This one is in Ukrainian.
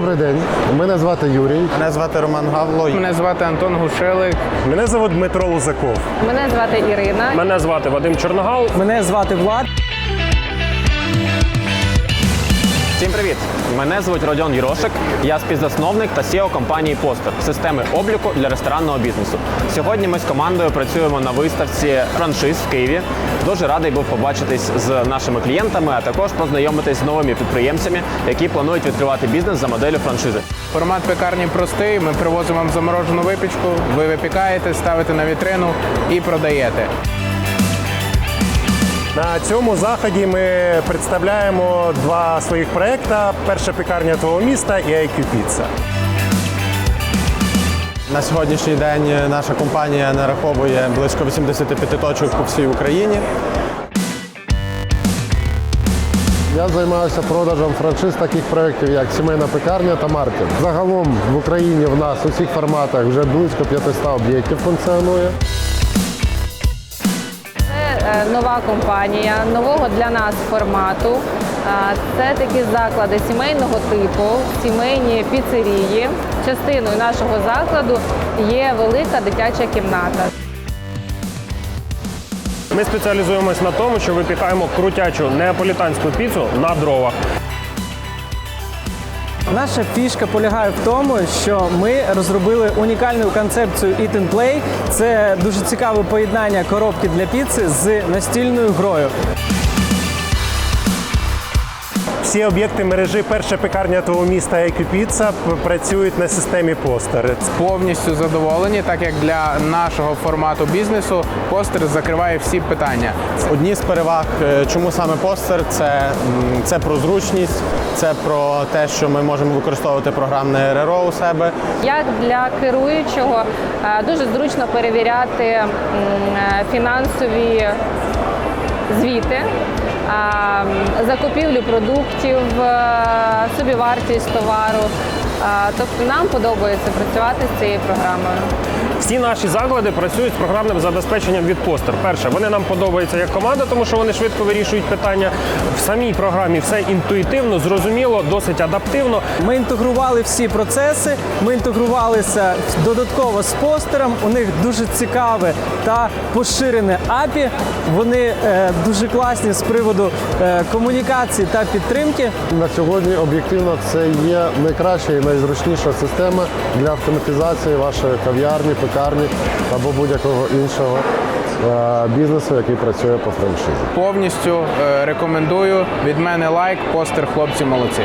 Добрий день. Мене звати Юрій. Мене звати Роман Гавло. Мене звати Антон Гушелик. Мене звуть Дмитро Лузаков. Мене звати Ірина. Мене звати Вадим Чорногал. Мене звати Влад. Всім привіт! Мене звуть Родіон Єрошик. Я співзасновник та SEO компанії Постер системи обліку для ресторанного бізнесу. Сьогодні ми з командою працюємо на виставці франшиз в Києві. Дуже радий був побачитись з нашими клієнтами, а також познайомитись з новими підприємцями, які планують відкривати бізнес за моделлю франшизи. Формат пекарні простий. Ми привозимо вам заморожену випічку. Ви випікаєте, ставите на вітрину і продаєте. На цьому заході ми представляємо два своїх проекти: перша пекарня твого міста і IQ Pizza. На сьогоднішній день наша компанія нараховує близько 85 точок по всій Україні. Я займаюся продажем франшиз таких проєктів, як сімейна пекарня та маркет. Загалом в Україні в нас у всіх форматах вже близько 500 об'єктів функціонує. Е, нова компанія, нового для нас формату. Це такі заклади сімейного типу, сімейні піцерії. Частиною нашого закладу є велика дитяча кімната. Ми спеціалізуємось на тому, що випікаємо крутячу неаполітанську піцу на дровах. Наша фішка полягає в тому, що ми розробили унікальну концепцію Eat and Play. Це дуже цікаве поєднання коробки для піци з настільною грою. Всі об'єкти мережі перша пекарня твого міста п- працюють на системі постер. Повністю задоволені, так як для нашого формату бізнесу постер закриває всі питання. Одні з переваг, е, чому саме постер, це, це про зручність, це про те, що ми можемо використовувати програмне РРО у себе. Як для керуючого е, дуже зручно перевіряти е, фінансові звіти, закупівлю продуктів, е, собівартість товару. Тобто нам подобається працювати з цією програмою. Всі наші заклади працюють з програмним забезпеченням від постер. Перше, вони нам подобаються як команда, тому що вони швидко вирішують питання. В самій програмі все інтуїтивно, зрозуміло, досить адаптивно. Ми інтегрували всі процеси, ми інтегрувалися додатково з постером. У них дуже цікаве та поширене API. Вони е, дуже класні з приводу е, комунікації та підтримки. На сьогодні об'єктивно це є найкраща і найзручніша система для автоматизації вашої кав'ярні, пекарні або будь-якого іншого е, бізнесу, який працює по франшизі. Повністю е, рекомендую від мене лайк, постер хлопці молодці.